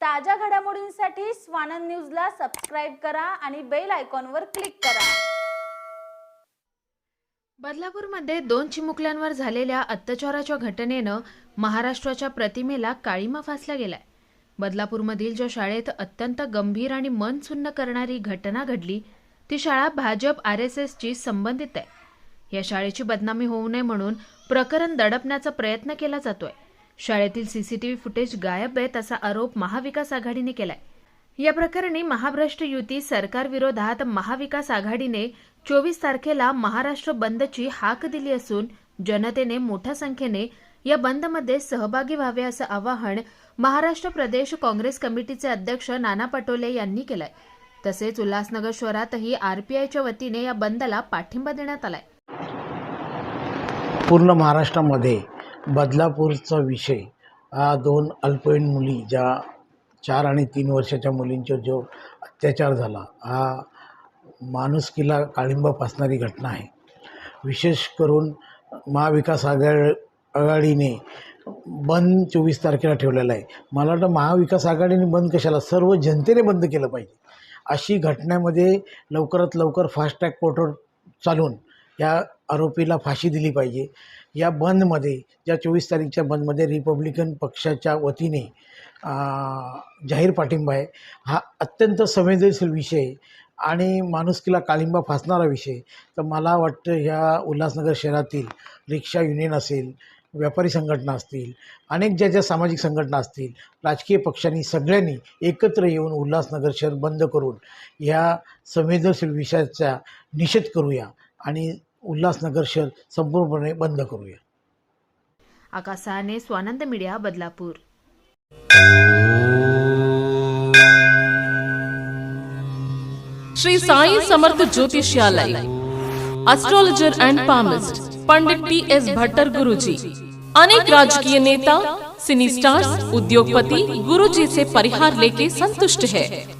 ताज्या घडामोडींसाठी स्वानंद न्यूजला सबस्क्राईब करा आणि बेल आयकॉनवर क्लिक करा. बदलापूरमध्ये दोन चिमुकल्यांवर झालेल्या अत्याचाराच्या घटनेनं महाराष्ट्राच्या प्रतिमेला काळीमा फासला गेलाय. बदलापूरमधील ज्या शाळेत अत्यंत गंभीर आणि मन सुन्न करणारी घटना घडली ती शाळा भाजप आर एस एसची संबंधित आहे. या शाळेची बदनामी होऊ नये म्हणून प्रकरण दडपण्याचा प्रयत्न केला जातोय. शाळेतील सीसीटीव्ही फुटेज गायब आहेत असा आरोप महाविकास आघाडीने केलाय. या प्रकरणी महाभ्रष्ट युती सरकारविरोधात महाविकास आघाडीने चोवीस तारखेला महाराष्ट्र बंदची हाक दिली असून जनतेने मोठ्या संख्येने या बंदमध्ये सहभागी व्हावे असं आवाहन महाराष्ट्र प्रदेश काँग्रेस कमिटीचे अध्यक्ष नाना पटोले यांनी केलंय. तसेच उल्हासनगर शहरातही आरपीआयच्या वतीने या बंदला पाठिंबा देण्यात आलाय. पूर्ण महाराष्ट्रामध्ये बदलापूरचा विषय. हा दोन अल्पवयीन मुली ज्या चार आणि तीन वर्षाच्या मुलींच्या जो अत्याचार झाला हा माणुसकीला काळिंबा फासणारी घटना आहे. विशेष करून महाविकास आघाड आघाडीने बंद चोवीस तारखेला ठेवलेला आहे. मला वाटतं महाविकास आघाडीने बंद कशाला? सर्व जनतेने बंद केलं पाहिजे. अशी घटनेमध्ये लवकरात लवकर फास्ट ट्रॅक कोर्टवर चालून या आरोपीला फाशी दिली पाहिजे. या बंदमध्ये ज्या चोवीस तारीखच्या बंदमध्ये रिपब्लिकन पक्षाच्या वतीने जाहीर पाठिंबा आहे हा अत्यंत संवेदनशील विषय आणि माणुसकीला कालिंबा फासणारा विषय तर मला वाटतं ह्या उल्हासनगर शहरातील रिक्षा युनियन असेल व्यापारी संघटना असतील अनेक ज्या ज्या सामाजिक संघटना असतील राजकीय पक्षांनी सगळ्यांनी एकत्र येऊन उल्हासनगर शहर बंद करून ह्या संवेदनशील विषयाचा निषेध करूया आणि उल्हासनगर शहर संपूर्णपणे बंद करूया. Akash Sahane Swanand media Badlapur. Shri Sai Samarth Jyotishalaya astrologer and palmist Pandit T S Bhattar Guruji अनेक राजकीय नेता सिनी स्टार्स उद्योगपति गुरुजी से परिहार लेके संतुष्ट है।